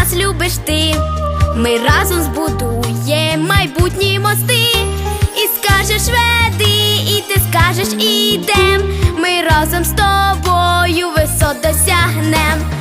нас любиш ти, ми разом збудуємо майбутні мости, і скажеш веди, і ти скажеш ідем. Ми разом з тобою висот досягнем.